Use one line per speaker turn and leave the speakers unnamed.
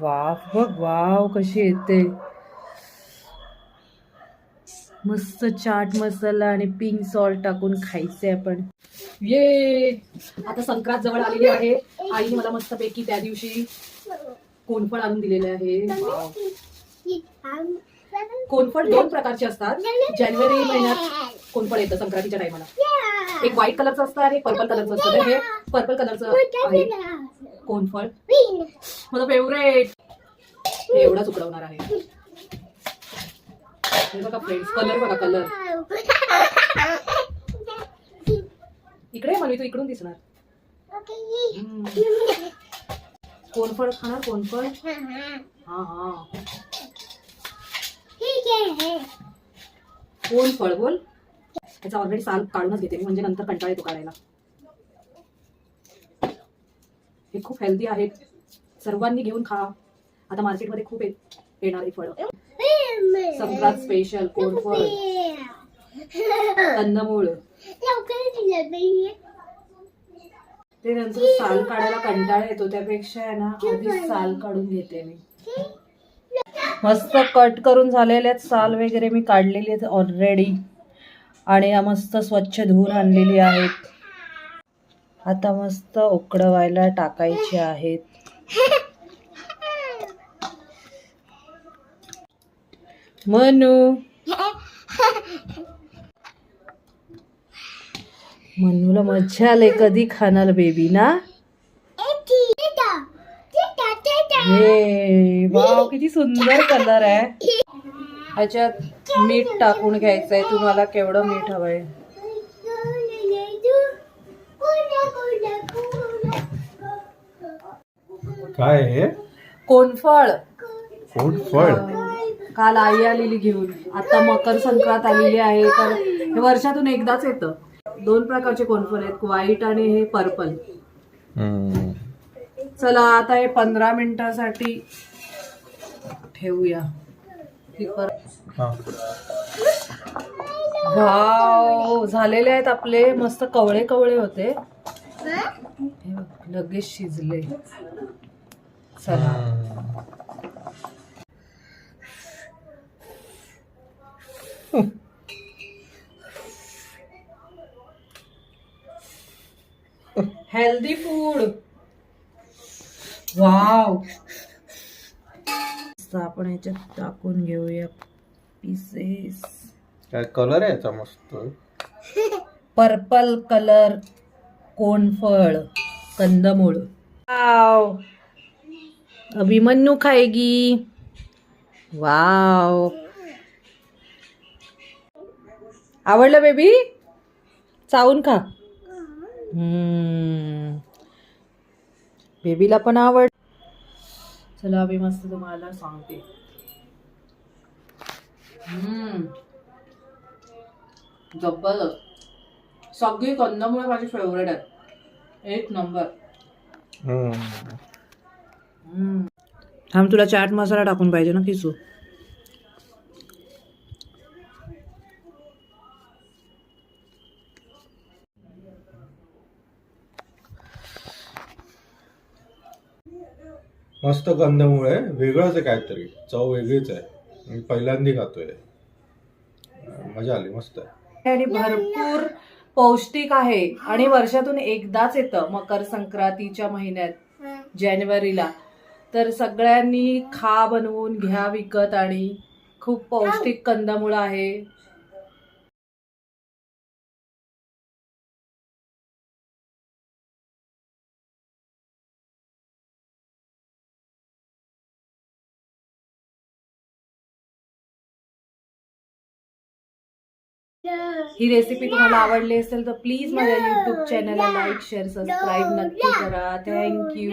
वाफ बघ वाव कशी येते. मस्त चाट मसाला आणि पिंक सॉल्ट टाकून खायचंय आपण. ये! आता संक्रांत जवळ आलेली आहे. आईने मला मस्त पैकी त्या दिवशी कोणफळ आणून दिलेले आहे. कोणफळ दोन प्रकारचे असतात. जानेवारी महिन्यात कोणफळ येतं संक्रांतीच्या टायमाला एक व्हाईट कलरचं असतं आणि एक पर्पल कलरचं असतं. तर हे पर्पल कलरचं आहे. कोणफळ माझं फेवरेट हे एवढाच उकडवणार आहे. हे बघा फ्रेंड्स कलर बघा कलर इकडे म्हणू तू इकडून दिसणार. कोणफळ खाणार? कोणफळ हा हा. कोणफळ बोल. त्याचा ऑलरेडी साल काढूनच घेते मी म्हणजे नंतर कंटाळा येतो काढायला. हे खूप हेल्दी आहेत. सर्वांनी घेऊन खा. आता मार्केटमध्ये खूप येणार आहे फळं. संक्रांत स्पेशल कोणफळ कंदमूळ ते नंतर साल काढायला कंटाळा येतो त्यापेक्षा आहे ना आधी साल काढून घेते मी. मस्त कट करून झालेले आहेत साल वगैरे मी काढलेली आहेत ऑलरेडी आणि मस्त स्वच्छ धुवून आणलेली आहेत. आता मस्त उकडवायला टाकायचे आहेत. मनू. मनूला मज्जा आले कधी खाणार बेबी ना? हे वाव किती सुंदर कलर आहे. ह्याच्यात मीठ टाकून घ्यायचंय. तुम्हाला केवढं मीठ हवंय?
काय आहे
कोणफळ.
कोण फळ
काल आई आलेली घेऊन. आता मकर संक्रांत आलेली आहे तर हे वर्षातून एकदाच येतं. दोन प्रकारचे कोणफळ आहेत व्हाईट आणि हे पर्पल. चला आता हे पंधरा मिनिटासाठी ठेवूया. वाव झालेले आहेत आपले मस्त कवळे कवळे होते. लगेच शिजले. चला. हेल्दी फूड वाव आपण याच्यात टाकून घेऊया पीसेस
काय कलर आहे याचा मस्त?
पर्पल कलर कोनफळ कंदमूळ. वाव अभिमन्यू खाएगी वाव आवडलं बेबी चावून खा. हम्म. बेबीला पण आवड. चला अभि मस्त तुम्हाला सांगते. हम्म. जबरदस्त सगळी कंदमुळे माझी फेवरेट आहेत. एक नंबर
हम्म.
थांब तुला चाट मसाला टाकून पाहिजे ना किसू?
मस्त कंदमुळ आहे वेगळंच आहे काहीतरी. चव वेगळीच आहे. मी पहिल्यांदा खातोय. मजा आली मस्त आहे.
आणि भरपूर पौष्टिक आहे आणि वर्षातून एकदाच येतं मकर संक्रांतीच्या महिन्यात जानेवारीला. तर सगळ्यांनी खा बनवून घ्या विकत आणि खूप पौष्टिक कंदमुळ आहे. ही रेसिपी तुम्हाला आवडली असेल तर प्लीज माझ्या युट्यूब चॅनलला लाईक शेअर सबस्क्राईब नक्की करा. थँक्यू